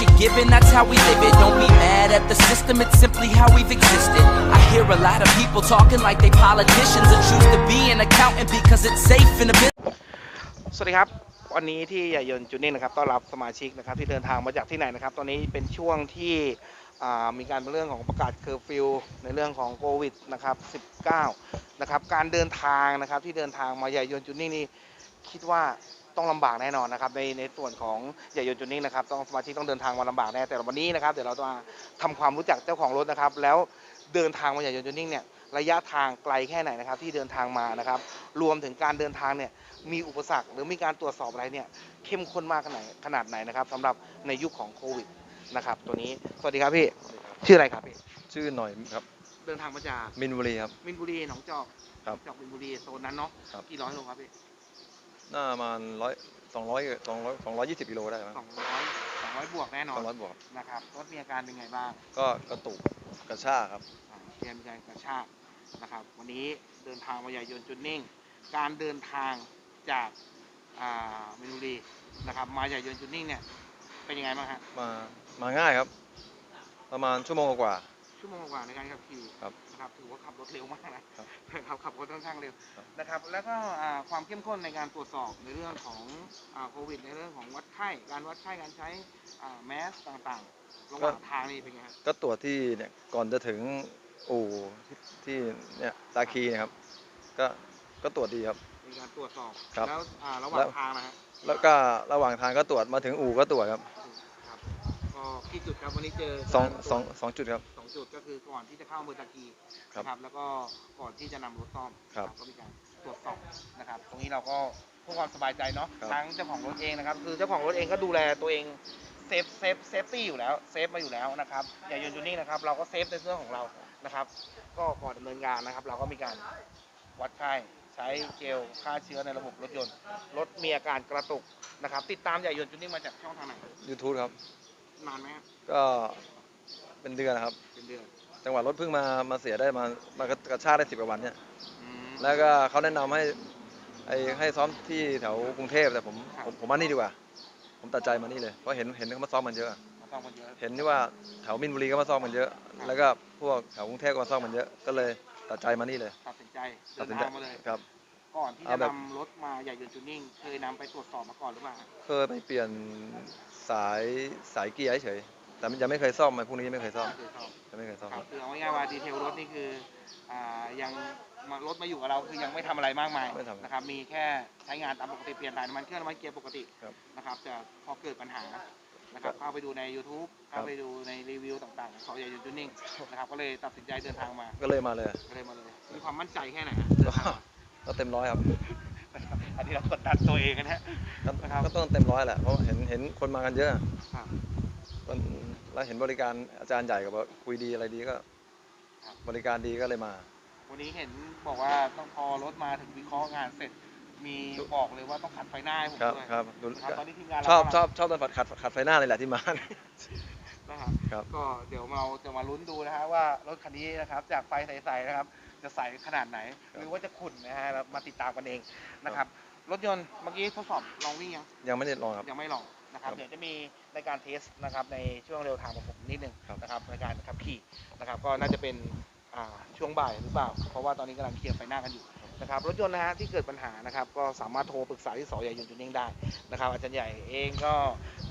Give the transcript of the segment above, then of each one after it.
you're given, that's how we live it. Don't be mad at the system, it's simply how we've existed. I hear a lot of people talking like they politicians and choose to be an accountant because it's safe in a business. สวัสดีครับ วันนี้ที่ใหญ่ยนจูนิ่นะครับต้อนรับสมาชิกนะครับที่เดินทางมาจากที่ไหนนะครับ ตอนนี้เป็นช่วงที่มีการเรื่องของประกาศเคอร์ฟิวในเรื่องของโควิดนะครับ 19 นะครับ การเดินทางนะครับที่เดินทางมาใหญ่ยนจูนิ่นี่ คิดว่าต้องลำบากแน่นอนนะครับในในส่วนของใหญ่ยนต์จูนิ่งนะครับต้องสมาชิกต้องเดินทางมาลำบากแน่แต่วันนี้นะครับเดี๋ยวเราจะมาทำความรู้จักเจ้าของรถนะครับแล้วเดินทางมาใหญ่ยนต์จูนิ่งเนี่ยระยะทางไกลแค่ไหนนะครับที่เดินทางมานะครับรวมถึงการเดินทางเนี่ยมีอุปสรรคหรือมีการตรวจสอบอะไรเนี่ยเข้มข้นมากขนาดขนาดไหนนะครับสำหรับในยุคของโควิดนะครับตัวนี้สวัสดีครับพี่ชื่ออะไรครับพี่ชื่อหน่อยครับเดินทางมาจากมินบุรีครับมินบุรีหนองจอกครับหนองจอกมินบุรีโซนนั้นเนาะครับ กี่ร้อยโลครับพี่ห น้าประมาณร้อยสองร้อยสองร้อยสองร้อยยี่สิบกิโลได้มั้งสองร้อยสองร้อยบวกแน่นอสนองร้อยบวกนะครับรถมีอาการเป็นไงบ้างก็กระตุกกระชากครับ อ่าเตรียมการกระชากนะครับ วันนี้เดินทางมาใหญ่ยนต์จุดนิ่ง การเดินทางจากอ่ามินบุรีนะครับ มาใหญ่ยนต์จุดนิ่งเนี่ยเป็นยังไงบ้างฮะมามาง่ายครับ ประมาณชั่วโมงกว่า ชั่วโมงกว่าในการขับขี่ครับ นะครับ ถือว่าขับรถเร็วมากนะครับนะครับขับรถค่อนข้างเร็วนะครับ แล้วก็อ่าความเข้มข้นในการตรวจสอบในเรื่องของอ่าโควิด ในเรื่องของวัดไข้ การวัดไข้การใช้อ่าแมสต่างๆระหว่างทางนี่เป็นไงครับก็ตรวจที่เนี่ยก่อนจะถึงอู่ที่ที่เนี่ยตาคีเนะครับ ก็ก็ตรวจดีครับ มีการตรวจสอบครับแล้วอ่าระหว่างแล้ว ทางนะฮะแล้วก็ระหว่างทางก็ตรวจมาถึงอู่ก็ตรวจครับครับ ก็กี่จุดครับวันนี้เจอสองการตรวจสองสองจุดครับ สองจุดก็คือก่อนที่จะเข้าเมืองตะกีครับนะครับ แล้วก็ก่อนที่จะนำรถซ่อมครับนะก็มีการตรวจสอบนะครับ ตรงนี้เราก็เพื่อความสบายใจเนาะครับ ทั้งเจ้าของรถเองนะครับ คือเจ้าของรถเองก็ดูแลตัวเองเซฟเซฟเซฟตี้อยู่แล้วเซฟมาอยู่แล้วนะครับอย่ายนต์จูนี่นะครับ เราก็เซฟในเรื่องของเรานะครับ ก็ก่อนดำเนินงานนะครับ เราก็มีการวัดไข้ใช้เจลฆ่าเชื้อในระบบรถยนต์รถมีอาการกระตุกนะครับ ติดตามอย่ายนต์จูนี่มาจากช่องทางไหน YouTube ครับ นานไหมครับก็เป็นเดือนนะครับ เป็นเดือนจังหวะรถเพิ่งมามาเสียได้มามากระชากได้สิบกว่าวันเนี่ย อืม แล้วก็เขาแนะนำให้ไอ้ให้ซ้อมที่แถวกรุงเทพแต่ผมครับ ผมผมมานี่ดีกว่า ผมตัดใจมานี่เลยเพราะเห็นเห็นเขามาซ้อมมันเยอะ มาซ่อมกันเยอะเห็นที่ว่าแถวมินบุรีก็มาซ้อมมันเยอะ แล้วก็พวกแถวกรุงเทพก็มาซ้อมมันเยอะ ก็เลยตัดใจมานี่เลยตัดสินใจเดิตัดนสินใจทางมาเลย ครับ ก่อนที่เอาจะแบบ นำรถมาใหญ่ยนต์จูนิ่ง เคยนำไปตรวจสอบมาก่อนหรือเปล่าเคยไปเปลี่ยน สายสายเกียร์เฉยๆแต่ยังไม่เคยซ่อมไอ้พวกนี้ยังไม่เคยซ่อมไม่เคยซ่อมยังไม่เคยซ่อมครับคือเอาง่ายๆว่าดีเทลรถนี่คืออ่ายังมารถมาอยู่กับเราคือยังไม่ทำอะไรมากมายไม่ทำนะครับมีแค่ใช้งานตามปกติเปลี่ยนถ่ายน้ำมันเครื่องน้ำมันเกียร์ปกติ ครับ นะครับแต่พอเกิดปัญหานะครับเข้าไปดูใน YouTube ครับ เข้าไปดูในรีวิวต่างๆของใหญ่ยนต์จูนิ่งนะครับก็เลยตัดสินใจเดินทางมาก็เลยมาเลย ก็เลยมาเลยมีความมั่นใจแค่ไหนฮะเดินทางมาก็เต็มร้อยครับนะครับ อันนี้เรากดดันตัวเองนะฮะก็นะครับ ก็ต้องเต็มร้อยแหละเพราะเห็นเห็นคนมากันเยอะครับ คนแล้วเห็นบริการอาจารย์ใหญ่กับว่าคุยดีอะไรดีก็ ครับ บริการดีก็เลยมา วันนี้เห็นบอกว่าต้องพอรถมาถึงวิเคราะห์งานเสร็จ มีบอกเลยว่าต้องขัดไฟหน้าให้ผมครับด้วยครับดูนะครับตอนนี้ทีมงานชอบเราชอบชอบตอนขัดขัดขัดไฟหน้าเลยแหละที่มา นะครับครับ ก็เดี๋ยวเราจะมาลุ้นดูนะฮะว่ารถคันนี้นะครับจากไฟใสๆนะครับ จะใสขนาดไหนครับหรือว่าจะขุ่นนะฮะเรามาติดตามกันเองนะครับ รถยนต์เมื่อกี้ทดสอบลองวิ่งยัง ยังไม่ได้ลองครับ ยังไม่ลองนะครับครับเดี๋ยวจะมีในการเทสนะครับในช่วงเร็วทางของผมนิดนึงครับ นะครับในการขับขี่นะครับก็น่าจะเป็นอ่าช่วงบ่ายหรือเปล่า เพราะว่าตอนนี้กำลังเคลียร์ไฟหน้ากันอยู่นะครับรถยนต์นะฮะที่เกิดปัญหานะครับก็สามารถโทรปรึกษาที่สอใหญ่ยนต์จุนนิ่งได้นะครับอาจารย์ใหญ่เองก็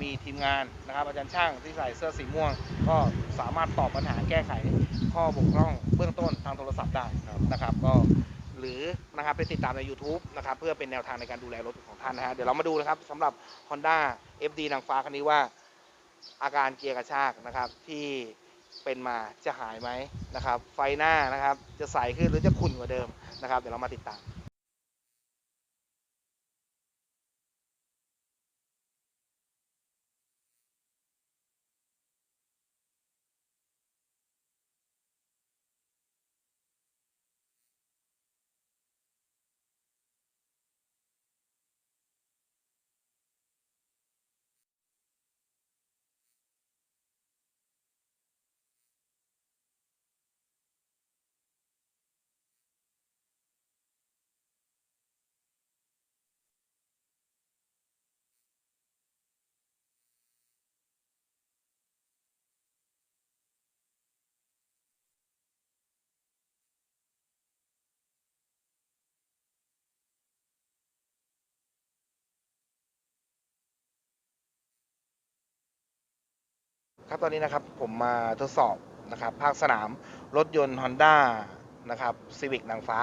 มีทีมงานนะครับอาจารย์ช่างที่ใส่เสื้อสีม่วง ก็สามารถตอบปัญหาแก้ไขข้อบกพร่องเบื้องต้นทางโทรศัพท์ได้นะครับก็ หรือนะครับไปติดตามใน YouTube นะครับเพื่อเป็นแนวทางในการดูแลรถของท่านนะฮะเดี๋ยวเรามาดูนะครับสำหรับ Honda FD นางฟ้าคันนี้ว่า อาการเกียร์กระชากนะครับที่เป็นมาจะหายไหมนะครับ ไฟหน้านะครับจะใสขึ้นหรือจะขุ่นกว่าเดิมนะครับ เดี๋ยวเรามาติดตาม ครับตอนนี้นะครับผมมาทดสอบนะครับภาคสนามรถยนต์ Honda นะครับ Civic นางฟ้า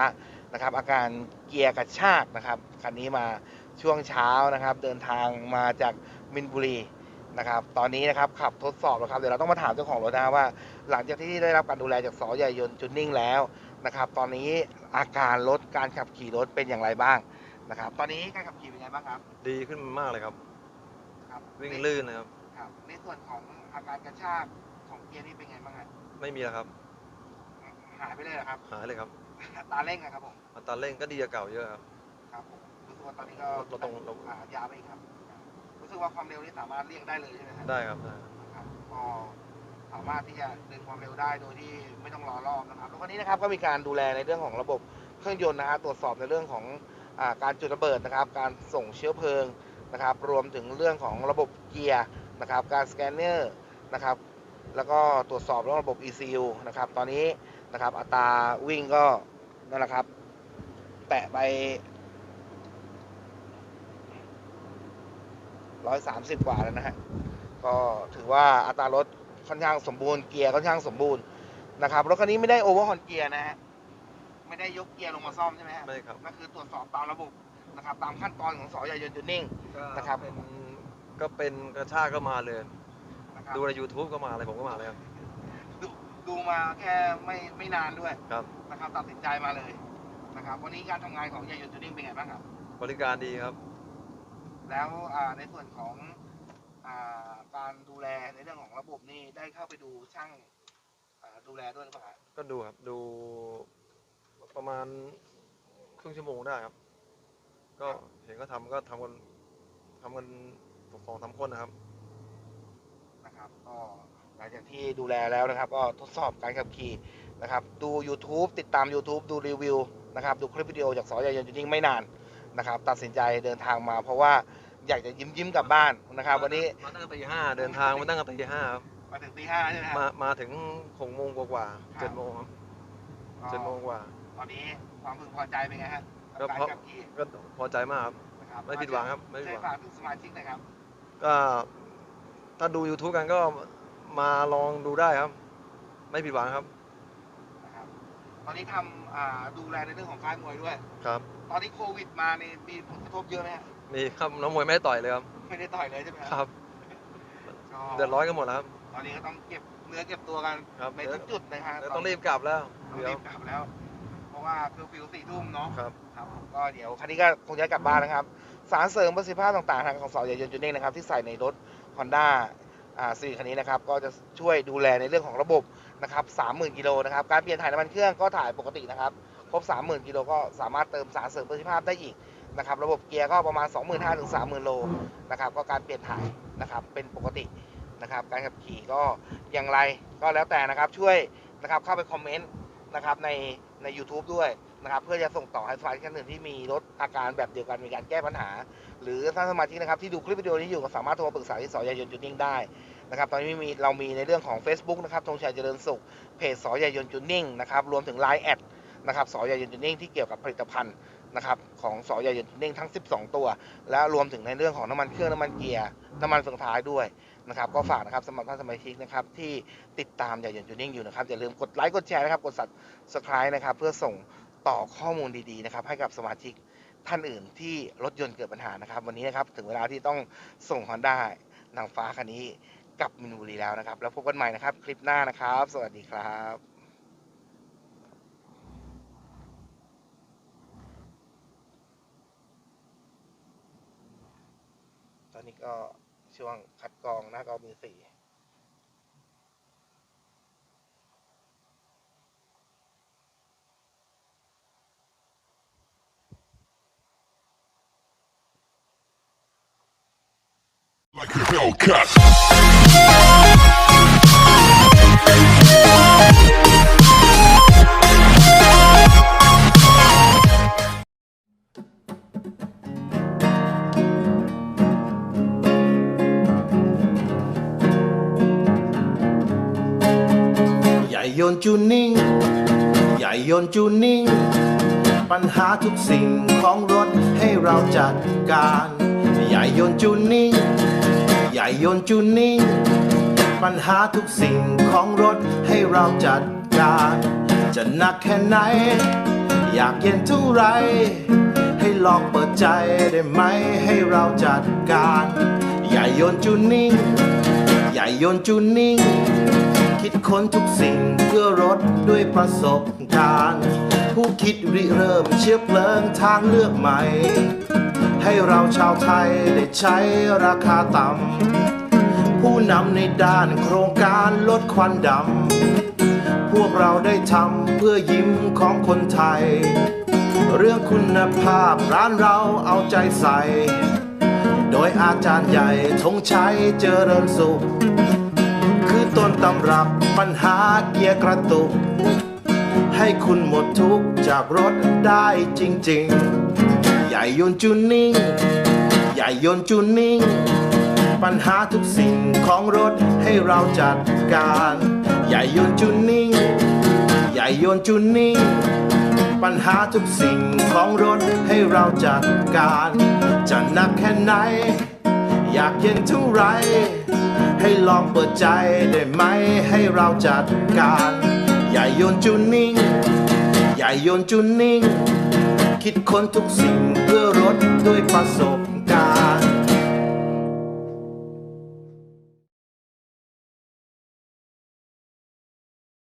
นะครับอาการเกียร์กระชากนะครับคันนี้มาช่วงเช้านะครับเดินทางมาจากมินบุรีนะครับตอนนี้นะครับขับทดสอบแล้วครับเดี๋ยวเราต้องมาถามเจ้าของรถนะว่า หลังจากที่ได้รับการดูแลจากสอใหญ่ยนต์จุนนิ่งแล้วนะครับตอนนี้อาการรถการขับขี่รถเป็นอย่างไรบ้างนะครับตอนนี้การขับขี่เป็นไงบ้างครับ ดีขึ้นมากเลยครับ ครับ วิ่งลื่นเลยครับ ครับ ในส่วนของอาการกระชากของเกียร์นี่เป็นไงบ้างฮะไม่มีแล้วครับ หายไปเลยเหรอครับ หายเลยครับตาเร่งนะครับผมอัตราเร่งก็ดีกว่าเก่าเยอะครับ ครับผมรู้สึกว่าตอนนี้ก็เราต้องเราอ่ายาวไปอีกครับ รู้สึกว่าความเร็วนี่สามารถเลี่ยงได้เลยใช่ไหมครับ ได้ครับได้ครับก็สามารถที่จะดึงความเร็วได้โดยที่ไม่ต้องรอรอบนะครับ แล้ววันนี้นะครับก็มีการดูแลในเรื่องของระบบเครื่องยนต์นะฮะตรวจสอบในเรื่องของอาการจุดระเบิดนะครับ การส่งเชื้อเพลิงนะครับ รวมถึงเรื่องของระบบเกียร์ นะครับการสแกนเนอร์นะครับแล้วก็ตรวจสอบเรื่องระบบ ECU นะครับตอนนี้นะครับอัตราวิ่งก็นั่นแหละครับแตะไป 130 กว่าแล้วนะฮะก็ถือว่าอัตรารถค่อนข้างสมบูรณ์เกียร์ค่อนข้างสมบูรณ์นะครับรถคันนี้ไม่ได้โอเวอร์ฮอนเกียร์นะฮะไม่ได้ยกเกียร์ลงมาซ่อมใช่ไหมฮะไม่ครับก็คือตรวจสอบตามระบบนะครับตามขั้นตอนของสอยายนต์จูนนิ่งนะครับเป็น ก็เป็นกระชากก็มาเลย นะครับดูใน YouTube ก็มาเลยผมก็มาเลยครับ ดูดูมาแค่ไม่ไม่นานด้วยครับ นะครับตัดสินใจมาเลยนะครับ วันนี้การทำงานของยายนต์จูนนิ่งเป็นไงบ้างครับ บริการดีครับ แล้วอ่าในส่วนของอ่าการดูแลในเรื่องของระบบนี่ได้เข้าไปดูช่างอ่าดูแลด้วยหรือเปล่าครับก็ดูครับ ดูประมาณครึ่งชั่วโมงได้ครับ ก็เห็นก็ทำก็ทำกันทำกัน สองสามคนนะครับ นะครับก็หลังจากที่ดูแลแล้วนะครับ ก็ทดสอบการขับขี่นะครับ ดู YouTube ติดตาม YouTube ดูรีวิวนะครับ ดูคลิปวิดีโอจากสอยายนจริงๆไม่นานนะครับ ตัดสินใจเดินทางมาเพราะว่าอยากจะยิ้มยิ้มๆกลับบ้านนะครับ วันนี้มาตั้งแต่ตีห้าเดินทางมาตั้งแต่ตีห้าครับมาถึงตีห้าใช่ไหมคมารับมาถึงหกโมงกว่าครับๆเจ็ดโมงครับเจ็ดโมงกว่า ตอนนี้ความพึงพอใจเป็นไงฮะกับก็การเพราะขับขี่ก็พอใจมากครับนะครับไม่ผิดหวังครับไม่ผิดหวังช่วยฝากถึงสมาชิกหนะครับ ก็ถ้าดู YouTube กันก็มาลองดูได้ครับ ไม่ผิดหวังครับนะครับ ตอนนี้ทำอ่าดูแลในเรื่องของการมวยด้วย ครับ ตอนนี้โควิดมานี่มีผลกระทบเยอะไหมฮะมีครับน้องมวยไม่ได้ต่อยเลยครับ ไม่ได้ต่อยเลยใช่ไหมครับก็เดือดร้อนกันหมดแล้วครับ ตอนนี้ก็ต้องเก็บเนื้อเก็บตัวกันครับ ในทุกจุดนะฮะแล้วต้องรีบกลับแล้วต้องเดี๋ยวรีบกลับแล้ว เพราะว่าคือฟิวสี่ทุ่มเนาะ ครับ ครับผมก็เดี๋ยวคันนี้ก็คงจะกลับบ้านนะครับ สารเสริมประสิทธิภาพต่างๆทางของสอยยนต์จูเน่งนะครับที่ใส่ในรถ Honda อ่าซีคันนี้นะครับก็จะช่วยดูแลในเรื่องของระบบนะครับ30,000กิโลนะครับการเปลี่ยนถ่ายน้ำมันเครื่องก็ถ่ายปกตินะครับครบ 30,000กิโลก็สามารถเติมสารเสริมประสิทธิภาพได้อีกนะครับระบบเกียร์ก็ประมาณ 25,000ถึง30,000 โลนะครับก็การเปลี่ยนถ่ายนะครับเป็นปกตินะครับการขับขี่ก็อย่างไรก็แล้วแต่นะครับช่วยนะครับเข้าไปคอมเมนต์นะครับในใน u t u b e ด้วย นะครับเพื่อจะส่งต่อให้สมาชิกท่านอื่นที่มีรถอาการแบบเดียวกันมีการแก้ปัญหา หรือท่านสมาชิกนะครับที่ดูคลิปวิดีโอนี้อยู่ก็สามารถโทรปรึกษาที่สอยายนจุดนิ่งได้นะครับตอนนี้มีเรามีในเรื่องของ Facebook นะครับธงชัยเจริญสุขเพจสอยายนจุดนิ่งนะครับรวมถึง Line แอดนะครับสอยายนจุดนิ่งที่เกี่ยวกับผลิตภัณฑ์นะครับของสอยายนจุดนิ่งทั้ง 12 ตัว และรวมถึงในเรื่องของน้ำมันเครื่องน้ำมันเกียร์น้ำมันเฟืองท้ายด้วยนะครับก็ฝากนะครับสำหรับท่านสมาชิกนะครับที่ติดตามยายนจุดนิ่งอยู่นะครับอย่าลืมกดไลค์กดแชร์นะครับกด subscribe นะครับเพื่อส่ง ต่อข้อมูลดีๆนะครับให้กับสมาชิกท่านอื่นที่รถยนต์เกิดปัญหานะครับ วันนี้นะครับถึงเวลาที่ต้องส่ง Honda นางฟ้าคันนี้กลับมินบุรีแล้วนะครับ แล้วพบกันใหม่นะครับ คลิปหน้านะครับ สวัสดีครับตอนนี้ก็ช่วงคัดกรองหน้ากองมือสี่ like a Hellcat. ใหญ่ยนต์จูนิ่ง ใหญ่ยนต์จูนิ่ง ปัญหาทุกสิ่งของรถให้เราจัดการ ใหญ่ยนต์จูนิ่ง ญ่ยนต์จูนิ่งปัญหาทุกสิ่งของรถให้เราจัดการ จะหนักแค่ไหน อยากเย็นเท่าไร ให้ลองเปิดใจได้ไหมให้เราจัดการอย่โยนจูนิ่งอย่โยนจูนิ่งคิดค้นทุกสิ่งเพื่อรถด้วยประสบการณ์ ผู้คิดริเริ่มเชื้อเพลิงทางเลือกใหม่ ให้เราชาวไทยได้ใช้ราคาต่ำ ผู้นำในด้านโครงการลดควันดำ พวกเราได้ทำเพื่อยิ้มของคนไทย เรื่องคุณภาพร้านเราเอาใจใส่ โดยอาจารย์ใหญ่ธงชัยเจริญสุข คือต้นตำรับปัญหาเกียร์กระตุก ให้คุณหมดทุกข์จากรถได้จริง ๆ อย่โยนจูนิ่งอย่โยนจูนิ่ง ปัญหาทุกสิ่งของรถให้เราจัดการอย่โยนจูนิ่งอย่โยนจูนิ่ง ปัญหาทุกสิ่งของรถให้เราจัดการ จะหนักแค่ไหน อยากเย็นเท่าไร ให้ลองเปิดใจได้ไหมให้เราจัดการอย่โยนจูนิ่งอย่โยนจูนิ่งคิดค้นทุกสิ่ง เพื่